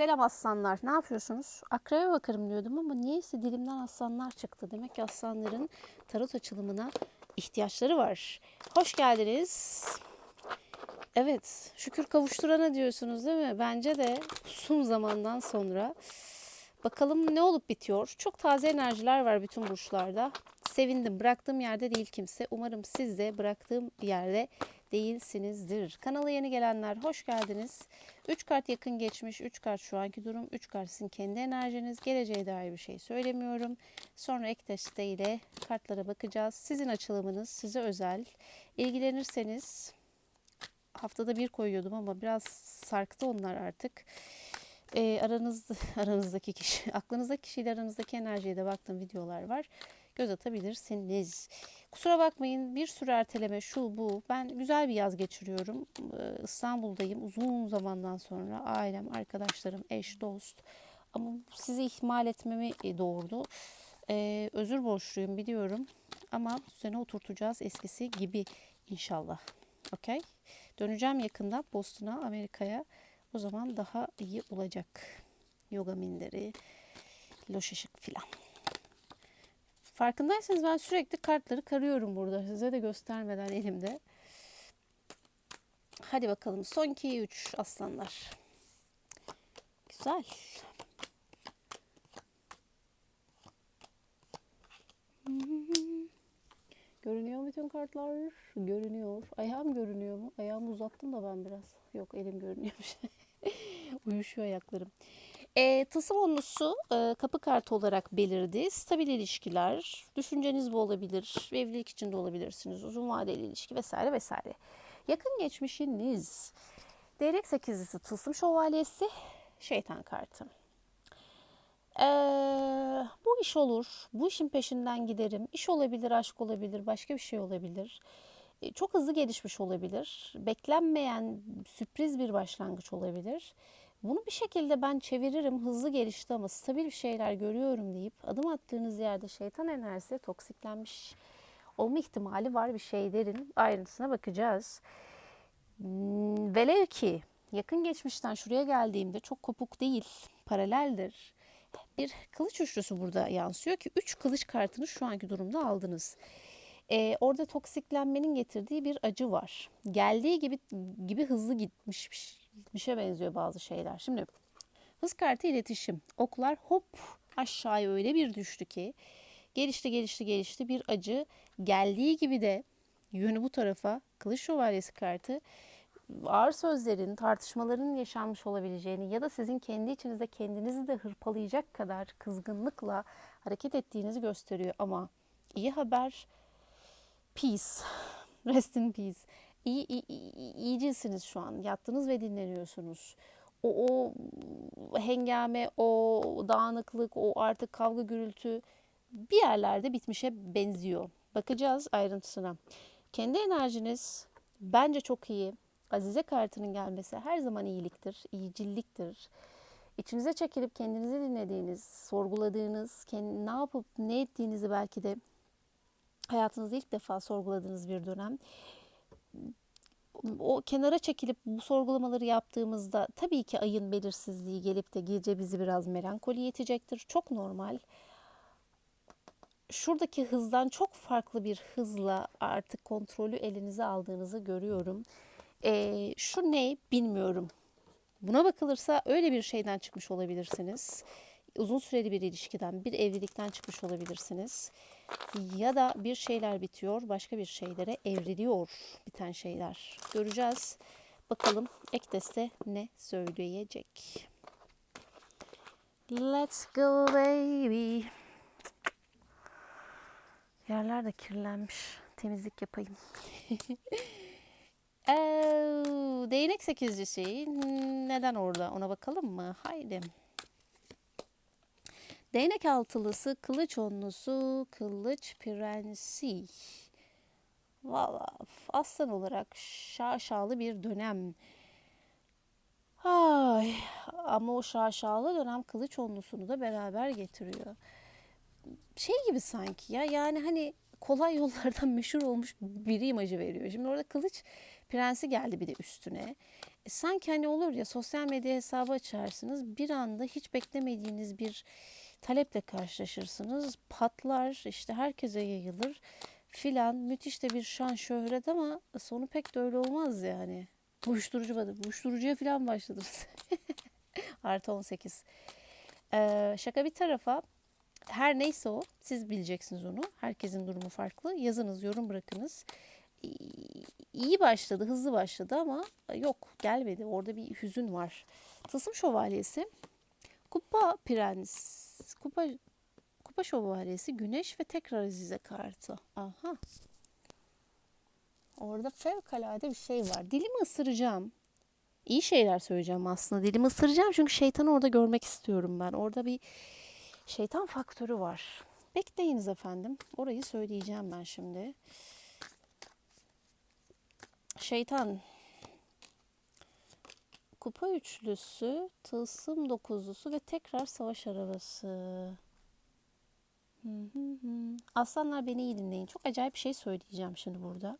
Selam aslanlar. Ne yapıyorsunuz? Akrebe bakarım diyordum ama niyeyse dilimden aslanlar çıktı. Demek ki aslanların tarot açılımına ihtiyaçları var. Hoş geldiniz. Evet, şükür kavuşturana diyorsunuz değil mi? Bence de uzun zamandan sonra. Bakalım ne olup bitiyor. Çok taze enerjiler var bütün burçlarda. Sevindim. Bıraktığım yerde değil kimse. Umarım siz de bıraktığım yerde değilsinizdir. Kanala yeni gelenler hoş geldiniz. 3 kart yakın geçmiş, 3 kart şu anki durum, 3 kart sizin kendi enerjiniz. Geleceğe dair bir şey söylemiyorum. Sonra ek desteğiyle kartlara bakacağız. Sizin açılımınız size özel. İlgilenirseniz haftada bir koyuyordum ama biraz sarktı onlar artık. E, aranızda, aranızdaki kişi, aklınızdaki kişiyle aranızdaki enerjiye de baktığım videolar var. Göz atabilirsiniz. Kusura bakmayın bir sürü erteleme şu bu. Ben güzel bir yaz geçiriyorum. Ee, İstanbul'dayım uzun zamandan sonra. Ailem, arkadaşlarım, eş, dost. Ama sizi ihmal etmemi e, doğurdu. Ee, özür borçluyum biliyorum. Ama düzene oturtacağız eskisi gibi inşallah. Okey? Döneceğim yakında Boston'a, Amerika'ya. O zaman daha iyi olacak. Yoga minderi, loş ışık filan. Farkındaysanız ben sürekli kartları karıyorum burada. Size de göstermeden elimde. Hadi bakalım. Son 2 3 aslanlar. Güzel. Görünüyor bütün kartlar? Görünüyor. Ayağım görünüyor mu? Ayağımı uzattım da ben biraz. Yok elim görünüyormuş. Uyuşuyor ayaklarım. E, onlusu e, kapı kartı olarak belirdi. Stabil ilişkiler, düşünceniz bu olabilir, evlilik içinde olabilirsiniz, uzun vadeli ilişki vesaire vesaire. Yakın geçmişiniz. Değnek sekizlisi, tılsım şövalyesi, şeytan kartı. Ee, bu iş olur, bu işin peşinden giderim. İş olabilir, aşk olabilir, başka bir şey olabilir. Ee, çok hızlı gelişmiş olabilir. Beklenmeyen sürpriz bir başlangıç olabilir. Bunu bir şekilde ben çeviririm, hızlı gelişti ama stabil bir şeyler görüyorum deyip adım attığınız yerde şeytan enerjisi toksiklenmiş olma ihtimali var bir şeylerin ayrıntısına bakacağız. Hmm, Velev ki yakın geçmişten şuraya geldiğimde çok kopuk değil, paraleldir. Bir kılıç üçlüsü burada yansıyor ki üç kılıç kartını şu anki durumda aldınız. Ee, orada toksiklenmenin getirdiği bir acı var. Geldiği gibi gibi hızlı gitmiş gitmişe benziyor bazı şeyler. Şimdi hız kartı iletişim. Oklar hop aşağıya öyle bir düştü ki gelişti gelişti gelişti bir acı geldiği gibi de yönü bu tarafa kılıç şövalyesi kartı ağır sözlerin, tartışmaların yaşanmış olabileceğini ya da sizin kendi içinizde kendinizi de hırpalayacak kadar kızgınlıkla hareket ettiğinizi gösteriyor. Ama iyi haber peace, rest in peace. İyi, iyi, iyi, şu an. Yattınız ve dinleniyorsunuz. O, o hengame, o dağınıklık, o artık kavga gürültü bir yerlerde bitmişe benziyor. Bakacağız ayrıntısına. Kendi enerjiniz bence çok iyi. Azize kartının gelmesi her zaman iyiliktir, iyicilliktir. İçinize çekilip kendinizi dinlediğiniz, sorguladığınız, kendi, ne yapıp ne ettiğinizi belki de hayatınızda ilk defa sorguladığınız bir dönem. O kenara çekilip bu sorgulamaları yaptığımızda tabii ki ayın belirsizliği gelip de gece bizi biraz melankoli yetecektir. Çok normal. Şuradaki hızdan çok farklı bir hızla artık kontrolü elinize aldığınızı görüyorum. E, şu ne bilmiyorum. Buna bakılırsa öyle bir şeyden çıkmış olabilirsiniz. Uzun süreli bir ilişkiden, bir evlilikten çıkmış olabilirsiniz. Ya da bir şeyler bitiyor, başka bir şeylere evriliyor biten şeyler. Göreceğiz. Bakalım ek deste ne söyleyecek. Let's go baby. Yerler de kirlenmiş. Temizlik yapayım. Ee, değnek sekizcisi neden orada ona bakalım mı? Haydi. Değnek altılısı, kılıç onlusu, kılıç prensi. Valla aslan olarak şaşalı bir dönem. Ay, ama o şaşalı dönem kılıç onlusunu da beraber getiriyor. Şey gibi sanki ya yani hani kolay yollardan meşhur olmuş biri imajı veriyor. Şimdi orada kılıç prensi geldi bir de üstüne. E, sanki hani olur ya sosyal medya hesabı açarsınız bir anda hiç beklemediğiniz bir taleple karşılaşırsınız. Patlar işte herkese yayılır filan müthiş de bir şan şöhret ama sonu pek de öyle olmaz yani. Uyuşturucu vardı. Uyuşturucuya filan başladınız. Artı 18. Ee, şaka bir tarafa her neyse o siz bileceksiniz onu. Herkesin durumu farklı. Yazınız, yorum bırakınız. İyi başladı, hızlı başladı ama yok gelmedi. Orada bir hüzün var. Tılsım Şövalyesi, Kupa Prens, Kupa Kupa Şövalyesi, Güneş ve tekrar Azize kartı. Aha. Orada fevkalade bir şey var. Dilimi ısıracağım. İyi şeyler söyleyeceğim aslında. Dilimi ısıracağım çünkü şeytanı orada görmek istiyorum ben. Orada bir şeytan faktörü var. Bekleyiniz efendim. Orayı söyleyeceğim ben şimdi. Şeytan kupa üçlüsü, tılsım dokuzlusu ve tekrar savaş arabası. Aslanlar beni iyi dinleyin. Çok acayip bir şey söyleyeceğim şimdi burada.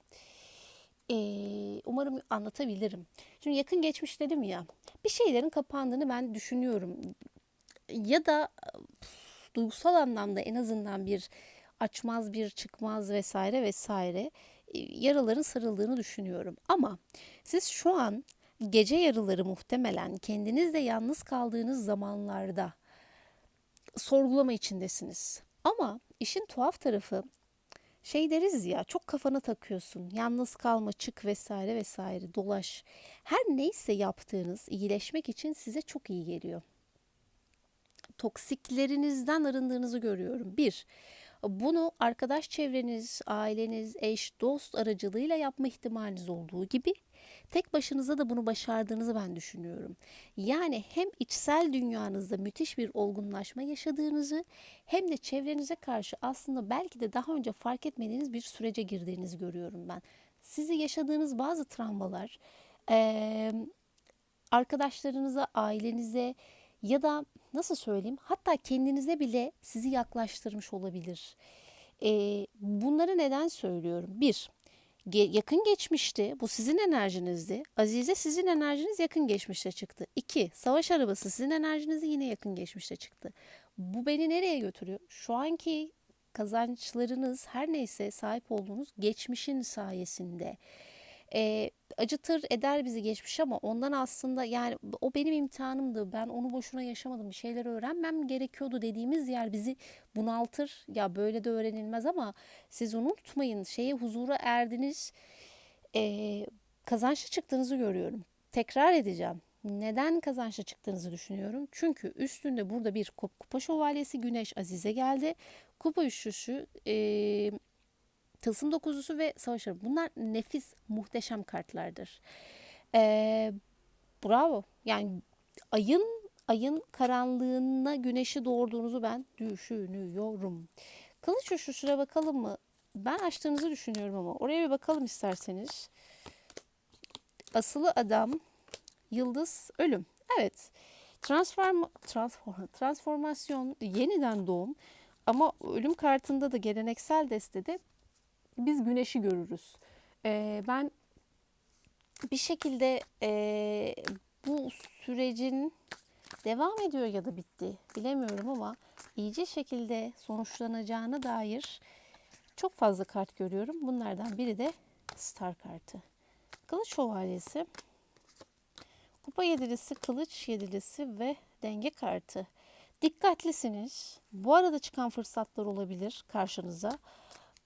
Ee, umarım anlatabilirim. Şimdi yakın geçmiş dedim ya. Bir şeylerin kapandığını ben düşünüyorum. Ya da pf, duygusal anlamda en azından bir açmaz bir çıkmaz vesaire vesaire e, yaraların sarıldığını düşünüyorum. Ama siz şu an gece yarıları muhtemelen kendinizle yalnız kaldığınız zamanlarda sorgulama içindesiniz. Ama işin tuhaf tarafı şey deriz ya çok kafana takıyorsun. Yalnız kalma, çık vesaire vesaire, dolaş. Her neyse yaptığınız iyileşmek için size çok iyi geliyor. Toksiklerinizden arındığınızı görüyorum. Bir, bunu arkadaş çevreniz, aileniz, eş, dost aracılığıyla yapma ihtimaliniz olduğu gibi tek başınıza da bunu başardığınızı ben düşünüyorum. Yani hem içsel dünyanızda müthiş bir olgunlaşma yaşadığınızı hem de çevrenize karşı aslında belki de daha önce fark etmediğiniz bir sürece girdiğinizi görüyorum ben. Sizi yaşadığınız bazı travmalar, arkadaşlarınıza, ailenize ya da nasıl söyleyeyim hatta kendinize bile sizi yaklaştırmış olabilir. Bunları neden söylüyorum? Bir, ge- yakın geçmişti. Bu sizin enerjinizdi. Azize sizin enerjiniz yakın geçmişte çıktı. İki, savaş arabası sizin enerjinizi yine yakın geçmişte çıktı. Bu beni nereye götürüyor? Şu anki kazançlarınız her neyse sahip olduğunuz geçmişin sayesinde. Ee, acıtır eder bizi geçmiş ama ondan aslında yani o benim imtihanımdı. Ben onu boşuna yaşamadım. Bir şeyler öğrenmem gerekiyordu dediğimiz yer bizi bunaltır. Ya böyle de öğrenilmez ama siz unutmayın. Şeye huzura erdiniz. Ee, kazançlı çıktığınızı görüyorum. Tekrar edeceğim. Neden kazançlı çıktığınızı düşünüyorum. Çünkü üstünde burada bir kup- kupa şövalyesi Güneş Azize geldi. Kupa üçlüsü ee, Tılsım dokuzlusu ve savaş. Bunlar nefis, muhteşem kartlardır. Ee, bravo. Yani ayın ayın karanlığına güneşi doğurduğunuzu ben düşünüyorum. Kılıç üçlüsüne bakalım mı? Ben açtığınızı düşünüyorum ama oraya bir bakalım isterseniz. Asılı adam, yıldız, ölüm. Evet. Transform, transform, transformasyon, yeniden doğum. Ama ölüm kartında da geleneksel destede biz güneşi görürüz. Ee, ben bir şekilde e, bu sürecin devam ediyor ya da bitti bilemiyorum ama iyice şekilde sonuçlanacağına dair çok fazla kart görüyorum. Bunlardan biri de Star kartı. Kılıç Şövalyesi, Kupa yedilisi, Kılıç yedilisi ve Denge kartı. Dikkatlisiniz. Bu arada çıkan fırsatlar olabilir karşınıza.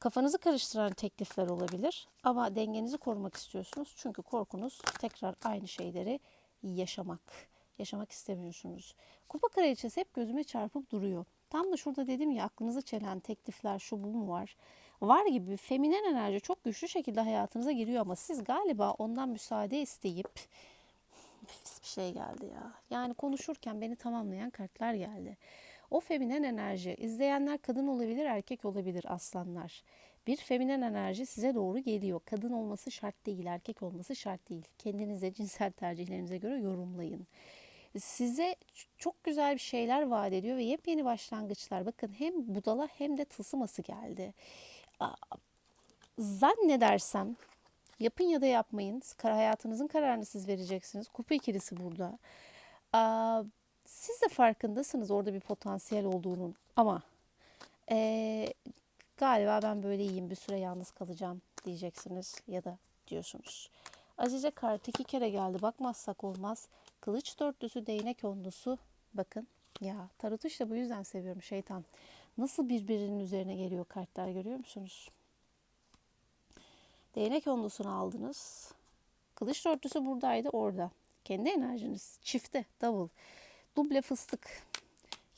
Kafanızı karıştıran teklifler olabilir ama dengenizi korumak istiyorsunuz. Çünkü korkunuz tekrar aynı şeyleri yaşamak. Yaşamak istemiyorsunuz. Kupa kraliçesi hep gözüme çarpıp duruyor. Tam da şurada dedim ya aklınızı çelen teklifler şu bu mu var? Var gibi feminen enerji çok güçlü şekilde hayatınıza giriyor ama siz galiba ondan müsaade isteyip bir şey geldi ya. Yani konuşurken beni tamamlayan kartlar geldi. O feminen enerji, izleyenler kadın olabilir, erkek olabilir aslanlar. Bir feminen enerji size doğru geliyor. Kadın olması şart değil, erkek olması şart değil. Kendinize, cinsel tercihlerinize göre yorumlayın. Size çok güzel bir şeyler vaat ediyor ve yepyeni başlangıçlar. Bakın hem budala hem de tılsıması geldi. Zannedersem Yapın ya da yapmayın. Hayatınızın kararını siz vereceksiniz. Kupa ikilisi burada. Siz de farkındasınız orada bir potansiyel olduğunun. Ama ee, galiba ben böyle iyiyim bir süre yalnız kalacağım diyeceksiniz ya da diyorsunuz. Azize kart iki kere geldi bakmazsak olmaz. Kılıç dörtlüsü değnek onlusu bakın ya tarotu işte bu yüzden seviyorum şeytan. Nasıl birbirinin üzerine geliyor kartlar görüyor musunuz? Değnek onlusunu aldınız. Kılıç dörtlüsü buradaydı orada. Kendi enerjiniz çifte double. Duble fıstık.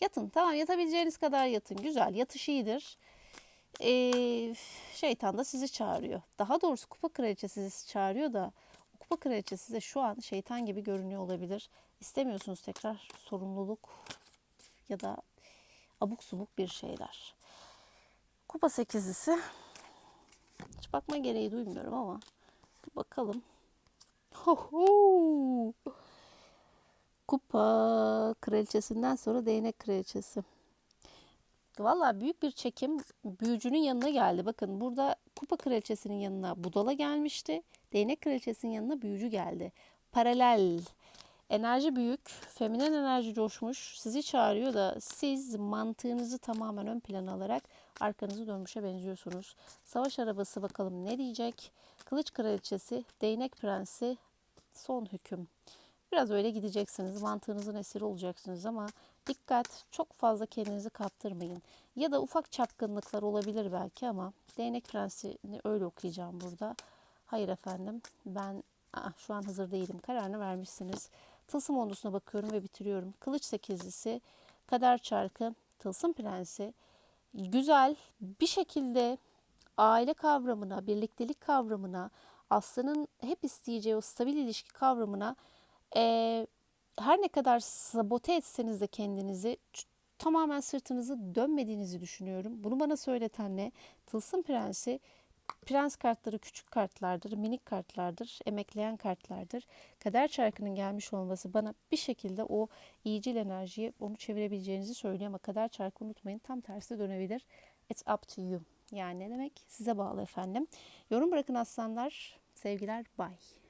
Yatın tamam yatabileceğiniz kadar yatın. Güzel yatış iyidir. Ee, şeytan da sizi çağırıyor. Daha doğrusu kupa kraliçesi sizi çağırıyor da kupa kraliçesi size şu an şeytan gibi görünüyor olabilir. İstemiyorsunuz tekrar sorumluluk ya da abuk subuk bir şeyler. Kupa sekizlisi. Hiç bakma gereği duymuyorum ama bakalım. Ho ho! Kupa kraliçesinden sonra değnek kraliçesi. Valla büyük bir çekim büyücünün yanına geldi. Bakın burada kupa kraliçesinin yanına budala gelmişti. Değnek kraliçesinin yanına büyücü geldi. Paralel. Enerji büyük. Feminen enerji coşmuş. Sizi çağırıyor da siz mantığınızı tamamen ön plana alarak arkanızı dönmüşe benziyorsunuz. Savaş arabası bakalım ne diyecek? Kılıç kraliçesi, değnek prensi, son hüküm. Biraz öyle gideceksiniz. Mantığınızın esiri olacaksınız ama dikkat çok fazla kendinizi kaptırmayın. Ya da ufak çapkınlıklar olabilir belki ama değnek prensini öyle okuyacağım burada. Hayır efendim ben aa, şu an hazır değilim. Kararını vermişsiniz. Tılsım ondusuna bakıyorum ve bitiriyorum. Kılıç sekizlisi, kader çarkı, tılsım prensi. Güzel bir şekilde aile kavramına, birliktelik kavramına, Aslı'nın hep isteyeceği o stabil ilişki kavramına e, her ne kadar sabote etseniz de kendinizi tamamen sırtınızı dönmediğinizi düşünüyorum. Bunu bana söyleten ne? Tılsım Prensi Prens kartları küçük kartlardır, minik kartlardır, emekleyen kartlardır. Kader çarkının gelmiş olması bana bir şekilde o iyicil enerjiyi onu çevirebileceğinizi söylüyor ama kader çarkı unutmayın tam tersi dönebilir. It's up to you. Yani ne demek? Size bağlı efendim. Yorum bırakın aslanlar. Sevgiler. Bye.